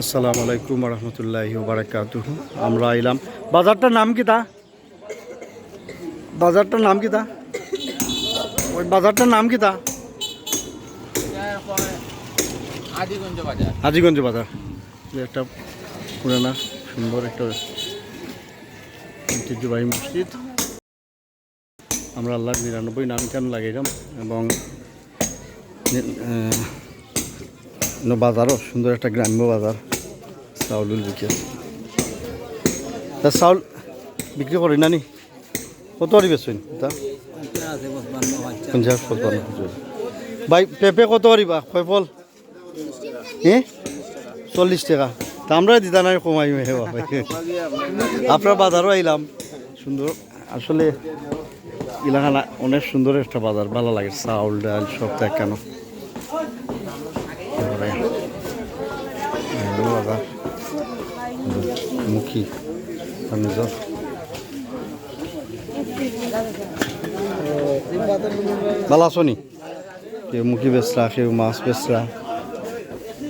আসসালামু আলাইকুম রহমতুল্লাহি বারাকাতু আমরা আইলাম বাজারটার নাম কি তা? বাজারটার নাম কি তা? ওই বাজারটার নাম কি তা? হাজিগঞ্জ বাজার। যে একটা পুরানা সুন্দর একটা ঐতিহ্যবাহী মসজিদ। আমরা আল্লাহ নিরানব্বই নাম কেন লাগাইলাম এবং বাজারও সুন্দর একটা গ্রাম্য বাজার। চাউলুল বিক্রি। তা চাউল বিক্রি করি না নি? কত আরি তা? পঁচপান্ন ভাই, পেঁপে কত আরিবা ফল এ চল্লিশ টাকা। তা আমরা দিতা নাই কমাই বাবা আপনার বাজারও আইলাম। সুন্দর। আসলে এলাকা অনেক সুন্দর একটা বাজার। ভালো লাগে চাউল, ডাল, সব ত্যাগ কেন। বাজার। মুখী নিজর ভালো আছো নি কেউ মুখী বেচরা কেউ মাছ বেচরা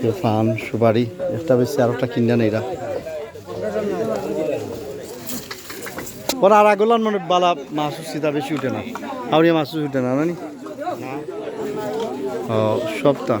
কেউ পান সুপারি। একটা বেশি আর একটা কিনা নেই ওরা আর আগলান মানে বালা মাছ সীতা বেশি উঠে না। আউরিয়া মাছ উঠে না নানি? ও সপ্তাহ।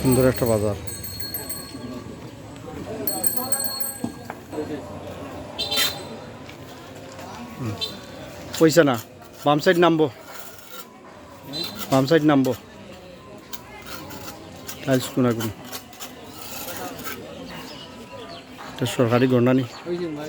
সুন্দর একটা বাজার। পয়সা না, বাম সাইড নামবো। বাম সাইড নামবো। টাইলস কোনাগুনি এটা সরকারি গণনা নি। ওই যে ভাই